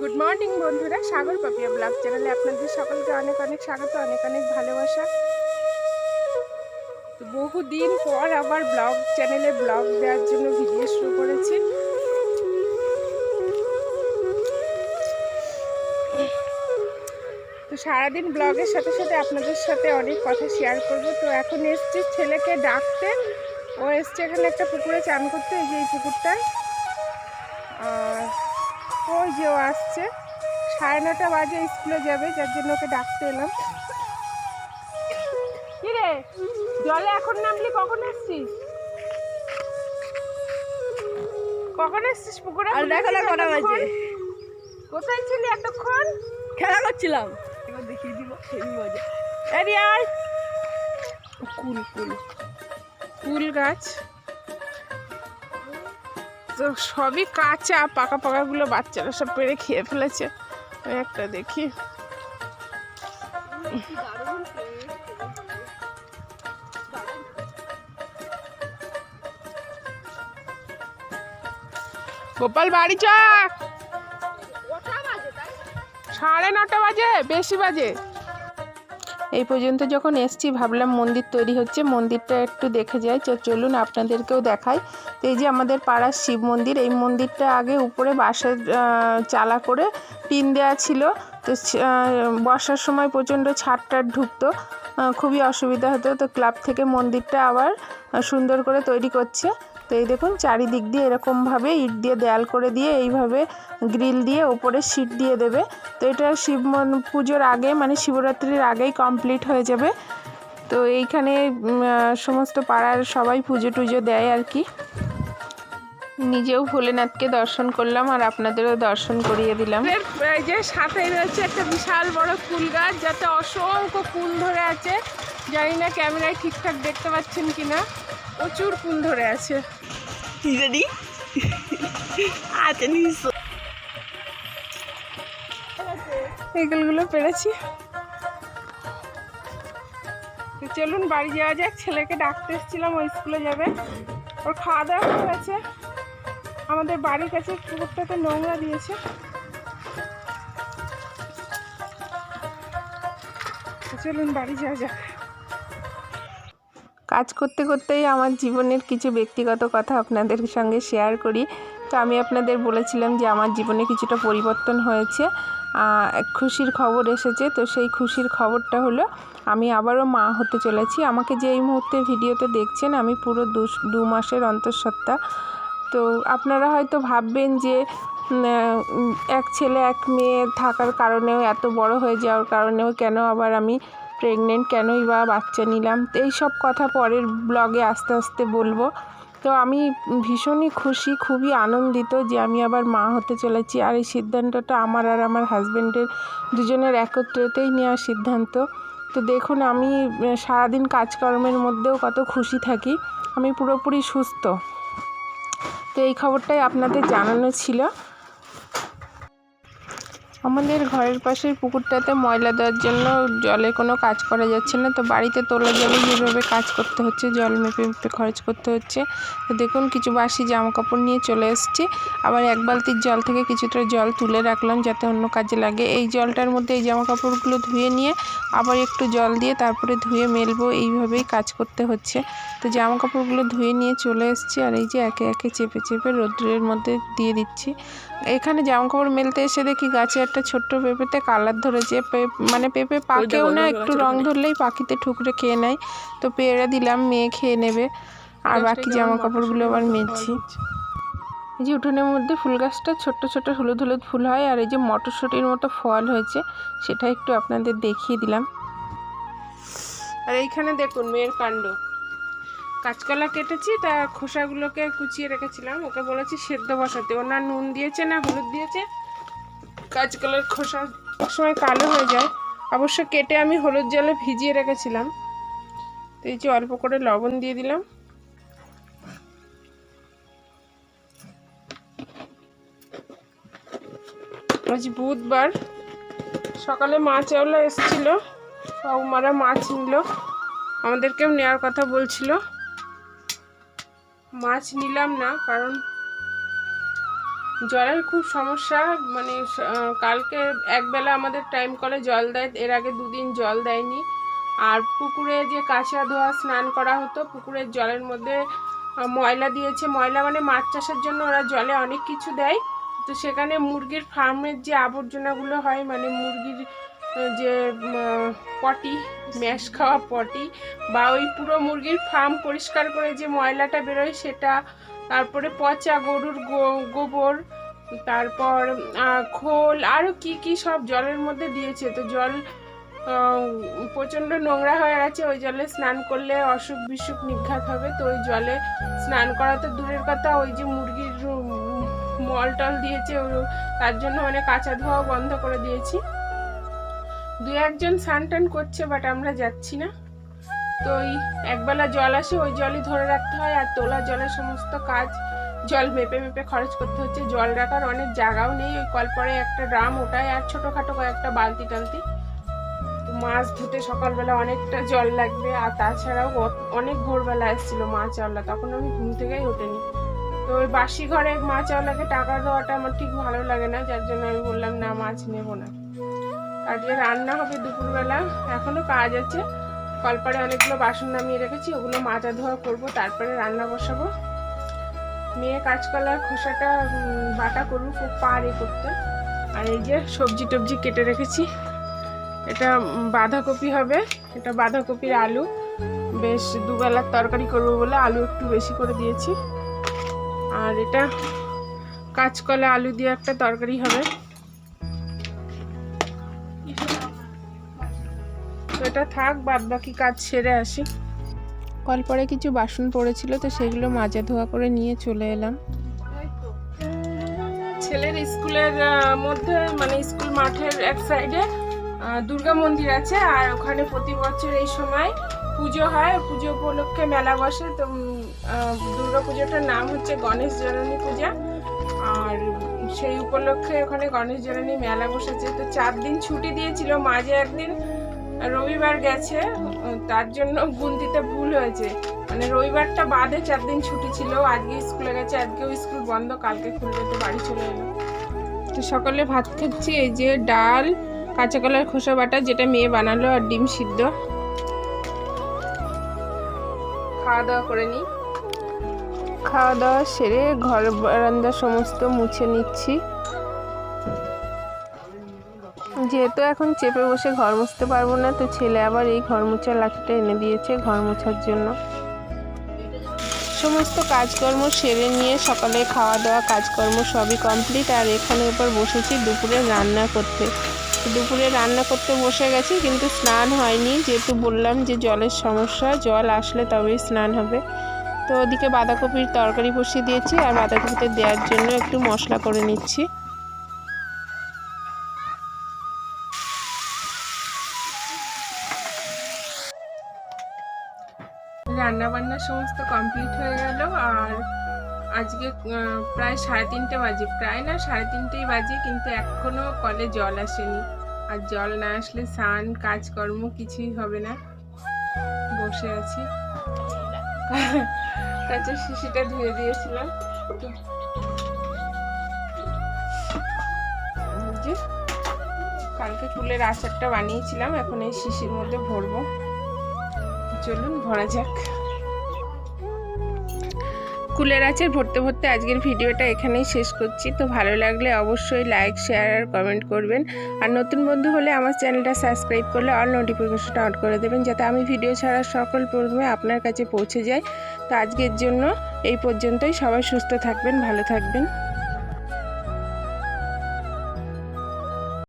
Good morning বন্ধুরা। সাগর Papiya blog চ্যানেলে আপনাদের সকলকে অনেক অনেক স্বাগত, অনেক অনেক ভালোবাসা। তো বহুদিন পর আবার ব্লগ, চ্যানেলে ব্লগ দেওয়ার জন্য ভিডিও শুরু করেছি। তো সারাদিন ব্লগের সাথে সাথে আপনাদের সাথে অনেক কথা শেয়ার করব। তো এখন এসছি ছেলেকে ডাকতে। ও এসছে এখানে একটা পুকুরে চান করতে, এই যে এই পুকুরটায়। ওই যে ও আসছে। সাড়ে নটা বাজে স্কুলে যাবে যার জন্য ওকে ডাকতে এলাম। কি রে জলে এখন নামলি কখন এসছিস কখন এসছিস পুকুরে? আর দেখো না কটা বাজে। কোথায় ছিলি এতক্ষণ? খেলা করছিলাম। এবার দেখিয়ে দিব হেভি মজা। আরে আর কুল কুল। কুল গাছ। তো সবই কাঁচা, পাকা, পাকাগুলো বাচ্চারা সব পেরে খেয়ে ফেলেছে। একটা দেখি। গোপাল, বাড়ি চ সাড়ে নটা বাজে, বেশি বাজে। এই পর্যন্ত যখন এসছি, ভাবলাম মন্দির তৈরি হচ্ছে, মন্দিরটা একটু দেখে যাই। চলুন আপনাদেরকেও দেখাই। এই যে আমাদের পাড়ার শিব মন্দির, এই মন্দিরটা আগে উপরে বাঁশের চালা করে পিন দেওয়া ছিল। তো বর্ষার সময় প্রচণ্ড ছাড়টার ঢুকতো খুবই অসুবিধা হতো। তো ক্লাব থেকে মন্দিরটা আবার সুন্দর করে তৈরি করছে। তো এই দেখুন, চারিদিক দিয়ে এরকমভাবে ইট দিয়ে দেয়াল করে দিয়ে এইভাবে গ্রিল দিয়ে ওপরে সিট দিয়ে দেবে। তো এটা শিব পুজোর আগে মানে শিবরাত্রির আগেই কমপ্লিট হয়ে যাবে। তো এইখানে সমস্ত পাড়ার সবাই পুজো টুজো দেয় আর কি। নিজেও ভোলেনাথকে দর্শন করলাম আর আপনাদেরও দর্শন করিয়ে দিলাম। এই যে সাথে রয়েছে একটা বিশাল বড় ফুল গাছ যাতে অসংখ্য ফুল ধরে আছে। জানি না ক্যামেরায় ঠিকঠাক দেখতে পাচ্ছেন কিনা। প্রচুর ফুল ধরে আছে। রেডি আচ্ছা নিশ্চয় এগুলো পেরেছি। তো চলুন বাড়ি যাওয়া যাক। ছেলেকে ডাকতে এসেছিলাম ওই স্কুলে যাবে। ওর খাওয়া দাওয়া হয়ে গেছে। আমাদের বাড়ির কাছে পুকুরটাতে নোংরা দিয়েছে। চলুন বাড়ি যাওয়া যাক। কাজ করতে করতেই আমার জীবনের কিছু ব্যক্তিগত কথা আপনাদের সঙ্গে শেয়ার করি। তো আমি আপনাদের বলেছিলাম যে আমার জীবনে কিছুটা পরিবর্তন হয়েছে। খুশির খবর এসেছে, তো সেই খুশির খবরটা হলো, আমি আবারও মা হতে চলেছি। আমাকে যে এই মুহূর্তে ভিডিওতে দেখছেন, আমি পুরো দু মাসের অন্তঃসত্ত্বা তো আপনারা হয়তো ভাববেন যে এক ছেলে, এক মেয়ে থাকার কারণেও, এত বড় হয়ে যাওয়ার কারণেও কেন আবার আমি প্রেগনেন্ট কেনই বা বাচ্চা নিলাম? তো এই সব কথা পরের ব্লগে আস্তে আস্তে বলব। তো আমি ভীষণই খুশি, খুবই আনন্দিত যে আমি আবার মা হতে চলেছি। আর এই সিদ্ধান্তটা আমার আর আমার হাজব্যান্ডের দুজনের একত্রেতেই নেওয়ার সিদ্ধান্ত। তো দেখুন, আমি সারাদিন কাজকর্মের মধ্যেও কত খুশি থাকি। আমি পুরোপুরি সুস্থ। তো এই খবরটাই আপনাদের জানানো ছিল। আমাদের ঘরের পাশের পুকুরটাতে ময়লা দেওয়ার জন্য জলে কোনো কাজ করা যাচ্ছে না, তো বাড়িতে তোলা জলে যেভাবে কাজ করতে হচ্ছে, জল মেপে মেপে খরচ করতে হচ্ছে। তো দেখুন, কিছু বাসি জামা কাপড় নিয়ে চলে এসেছি। আবার এক বালতির জল থেকে কিছুটা জল তুলে রাখলাম যাতে অন্য কাজে লাগে। এই জলটার মধ্যে এই জামা কাপড়গুলো ধুয়ে নিয়ে আবার একটু জল দিয়ে তারপরে ধুয়ে মেলবো, এইভাবেই কাজ করতে হচ্ছে। তো জামা কাপড়গুলো ধুয়ে নিয়ে চলে এসেছি আর এই যে একে একে চেপে চেপে রোদ্রের মধ্যে দিয়ে দিচ্ছি। এখানে জামা কাপড় মেলতে এসে দেখি গাছে একটা ছোট্ট পেঁপেতে কালার ধরেছে। মানে পেঁপে পাকেও না একটু রং ধরলেই পাখিতে ঠুকরে খেয়ে নেয়। তো পেয়ারা দিলাম মেয়ে খেয়ে নেবে। আর বাকি জামা কাপড়গুলো আবার মেলছি। এই যে উঠোনের মধ্যে ফুল গাছটা ছোট্ট ছোট্ট হলুদ হলুদ ফুল হয় আর এই যে মটরশুঁটির মতো ফল হয়েছে সেটা একটু আপনাদের দেখিয়ে দিলাম। আর এইখানে দেখুন মেয়ের কাণ্ড। কাঁচকলা কেটেছি, তা খোসাগুলোকে কুচিয়ে রেখেছিলাম। ওকে বলেছি সেদ্ধ বসাতে। ও না নুন দিয়েছে, না হলুদ দিয়েছে। কাঁচকলার খোসা সময় কালো হয়ে যায়। অবশ্য কেটে আমি হলুদ জলে ভিজিয়ে রেখেছিলাম। তো এই যে অল্প করে লবণ দিয়ে দিলাম। আজ বুধবার। সকালে মাছওয়ালা এসেছিল। মারা মাছ নিল। আমাদেরকেও নেওয়ার কথা বলছিল। মাছ নিলাম না, কারণ জলের খুব সমস্যা। মানে কালকে একবেলা আমাদের টাইম করে জল দেয়, এর আগে দুদিন জল দেয়নি। আর পুকুরে যে কাঁচা ধোয়া স্নান করা হতো, পুকুরের জলের মধ্যে ময়লা দিয়েছে। ময়লা মানে মাছ চাষের জন্য ওরা জলে অনেক কিছু দেয়। তো সেখানে মুরগির ফার্মের যে আবর্জনাগুলো হয় মানে মুরগির যে পটি, ম্যাশ খাওয়া পটি বা ওই পুরো মুরগির ফার্ম পরিষ্কার করে যে ময়লাটা বেরোয় সেটা, তারপরে পচা গরুর গোবর, তারপর খোল আরও কি কি সব জলের মধ্যে দিয়েছে। তো জল প্রচণ্ড নোংরা হয়ে গেছে, ওই জলে স্নান করলে অসুখ বিসুখ নিঘাত হবে, তো ওই জলে স্নান করা তো দূরের কথা, ওই যে মুরগির মল টল দিয়েছে তার জন্য অনেক কাঁচা ধোয়াও বন্ধ করে দিয়েছি। দু একজন স্নান টান করছে বাট আমরা যাচ্ছি না। তো ওই একবেলা জল আসে, ওই জলই ধরে রাখতে হয়, আর তোলা জলের সমস্ত কাজ, জল মেপে মেপে খরচ করতে হচ্ছে। জল রাখার অনেক জায়গাও নেই, ওই কলপরে একটা ড্রাম ওটাই, আর ছোটোখাটো কয়েকটা বালতি টালতি। মাছ ধুতে সকালবেলা অনেকটা জল লাগবে, আর তাছাড়াও অনেক ভোরবেলা এসেছিল মাছ আওলা তখন আমি ঘুম থেকেই ওঠেনি। তো ওই বাসি ঘরে মাছ আওলাকে টাকা দেওয়াটা আমার ঠিক ভালো লাগে না, যার জন্য আমি বললাম, না, মাছ নেব না। আজকে রান্না হবে দুপুরবেলা। এখনও কাজ আছে। কলপারে অনেকগুলো বাসন নামিয়ে রেখেছি, ওগুলো মাজা ধোয়া করব, তারপরে রান্না বসাবো। মেয়ে কাঁচকলার খোসাটা বাটা করব খুব পারে করতে। আর এই যে সবজি টবজি কেটে রেখেছি। এটা বাঁধাকপি হবে, এটা বাঁধাকপির আলু। বেশ দুবেলার তরকারি করব বলে আলু একটু বেশি করে দিয়েছি। আর এটা কাঁচকলা আলু দিয়ে একটা তরকারি হবে। এটা থাক বাদ বাকি কাজ সেরে আসি। কল পরে কিছু বাসন পড়েছিল তো সেগুলো মাজা ধোয়া করে নিয়ে চলে এলাম। ছেলের স্কুলের মধ্যে মানে স্কুল মাঠের এক সাইডে দুর্গা মন্দির আছে আর ওখানে প্রতি বছর এই সময় পুজো হয়। পুজো উপলক্ষে মেলা বসে তো দুর্গা পুজোটার নাম হচ্ছে গণেশ জননী পূজা। আর সেই উপলক্ষে ওখানে গণেশ জননী মেলা বসেছে। তো চার দিন ছুটি দিয়েছিল মাঝে একদিন রবিবার গেছে, তার জন্য গুনতিতে ভুল হয়েছে। মানে রবিবারটা বাদে চার দিন ছুটি ছিল আজকে স্কুলে গেছে, আজকেও স্কুল বন্ধ, কালকে খুলবে তো বাড়ি চলে এলো। তো সকালে ভাত খাচ্ছি, এই যে ডাল, কাঁচা কলার খোসা বাটা, যেটা মেয়ে বানালো, আর ডিম সিদ্ধ। খাওয়া দাওয়া করে নিই। খাওয়া দাওয়া সেরে ঘর বারান্দা সমস্ত মুছে নিচ্ছি। যেহেতু এখন চেপে বসে ঘর মুছতে পারব না, তো ছেলে আবার এই ঘর মোছার লাঠিটা এনে দিয়েছে ঘর মোছার জন্য। সমস্ত কাজকর্ম সেরে নিয়ে সকালে খাওয়া দাওয়া কাজকর্ম সবই কমপ্লিট। আর এখানে এবার বসেছি দুপুরে রান্না করতে। দুপুরে রান্না করতে বসে গেছি, কিন্তু স্নান হয়নি। যেহেতু বললাম যে জলের সমস্যা, জল আসলে তবেই স্নান হবে। তো ওদিকে বাঁধাকপির তরকারি বসিয়ে দিয়েছি, আর বাঁধাকপিতে দেওয়ার জন্য একটু মশলা করে নিচ্ছি। সমস্ত কমপ্লিট হয়ে গেল আর আজকে প্রায় সাড়ে তিনটে বাজে, প্রায় না সাড়ে তিনটেই বাজে, কিন্তু এখনও কলে জল আসেনি। আর জল না আসলে স্নান, কাজকর্ম কিছুই হবে না। বসে আছি। কাঁচের শিশিটা ধুয়ে দিয়েছিলাম। কালকে কুলের আচারটা বানিয়েছিলাম, এখন এই শিশির মধ্যে ভরবো। চলুন, ভরা যাক। কুলের আছে, ভরতে ভরতে আজকের ভিডিওটা এখানেই শেষ করছি। তো ভালো লাগলে অবশ্যই লাইক শেয়ার আর কমেন্ট করবেন। আর নতুন বন্ধু হলে আমার চ্যানেলটা সাবস্ক্রাইব করলে অল নোটিফিকেশনটা অন করে দেবেন, যাতে আমি ভিডিও ছাড়া সকল প্রথমে আপনার কাছে পৌঁছে যায় তো আজকের জন্য এই পর্যন্তই। সবাই সুস্থ থাকবেন, ভালো থাকবেন।